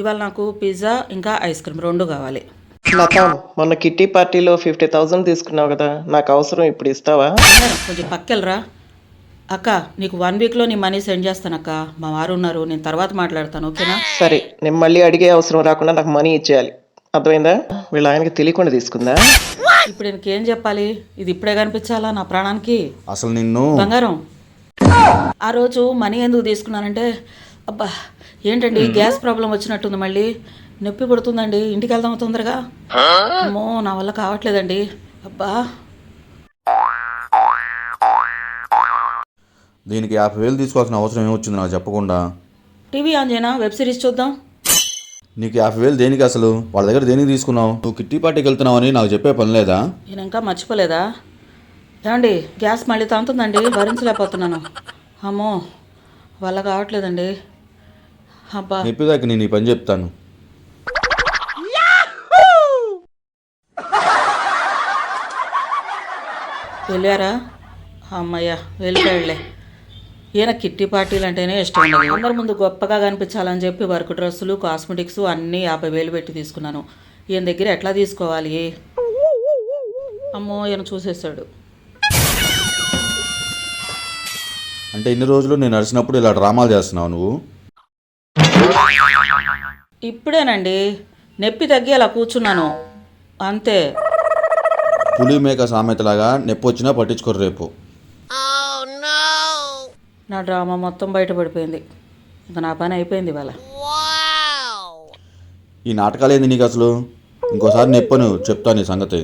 ఇవాళ నాకు పిజ్జా ఇంకా ఐస్ క్రీమ్ రెండు కావాలి. లత మొన్న కిట్టి పార్టీలో ఫిఫ్టీ థౌజండ్ తీసుకున్నావు కదా నాకు అవసరం ఇప్పుడు ఇస్తావా? కొంచెం పక్కెళ్ళరా. అక్క నీకు వన్ వీక్లో నీ మనీ సెండ్ చేస్తాను అక్క. మా వారు ఉన్నారు నేను తర్వాత మాట్లాడతాను ఓకేనా? సరే నేను మళ్ళీ అడిగే అవసరం రాకుండా నాకు మనీ ఇచ్చేయాలి. అర్థమైందా? వీళ్ళ ఆయనకి తెలియకుండా తీసుకుందా? ఇప్పుడు ఇంకేం చెప్పాలి? ఇది ఇప్పుడే కనిపించాలా నా ప్రాణానికి? అసలు నిన్ను బంగారం. ఆ రోజు మనీ ఎందుకు తీసుకున్నానంటే అబ్బా ఏంటండి గ్యాస్ ప్రాబ్లం వచ్చినట్టుంది మళ్ళీ. నొప్పి పడుతుందండి ఇంటికి వెళ్దాం తొందరగా అమ్మో నా వల్ల కావట్లేదండి. అబ్బా. దీనికి యాభై వేలు తీసుకోవాల్సిన అవసరం ఏమొచ్చింది నాకు చెప్పకుండా? టీవీ ఆన్ చేయనా? వెబ్ సిరీస్ చూద్దాం. నీకు యాభై వేలు దేనికి అసలు? వాళ్ళ దగ్గర దేనికి తీసుకున్నావు? నువ్వు కిట్టి పార్టీకి వెళ్తున్నావని నాకు చెప్పే పని లేదా? నేను ఇంకా మర్చిపోలేదా? ఏమండి గ్యాస్ మళ్ళీ తాగుతుందండి భరించలేకపోతున్నాను. అమ్మో వల్ల కావట్లేదండి. అబ్బా. చెప్పేదాకా నేను ఈ పని చెప్తాను. వెళ్ళారా? అమ్మయ్య వెళ్ళిపోయాడులే. ఈయన కిట్టి పార్టీలు అంటేనే ఇష్టం ఉండదు. అందరి ముందు గొప్పగా కనిపించాలని చెప్పి వర్క్ డ్రెస్సులు కాస్మెటిక్స్ అన్నీ యాభై వేలు పెట్టి తీసుకున్నాను. ఈయన దగ్గర ఎట్లా తీసుకోవాలి? అమ్మో ఈయన చూసేసాడు అంటే ఇన్ని రోజులు నేను నడిచినప్పుడు ఇలా డ్రామాలు చేస్తున్నావు నువ్వు? ఇప్పుడేనండి. నొప్పి తగ్గి అలా కూర్చున్నాను. అంతే. పులి మేక సామెతలాగా నొప్పి వచ్చినా పట్టించుకోరు రేపు. నా డ్రామా మొత్తం బయటపడిపోయింది. ఇంకా నా పని అయిపోయింది ఇవాళ. ఈ నాటకాలు ఏంది నీకు అసలు? ఇంకోసారి నొప్పను చెప్తాను నీ సంగతి.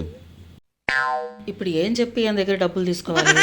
ఇప్పుడు ఏం చెప్పి ఈయన దగ్గర డబ్బులు తీసుకోవాలి?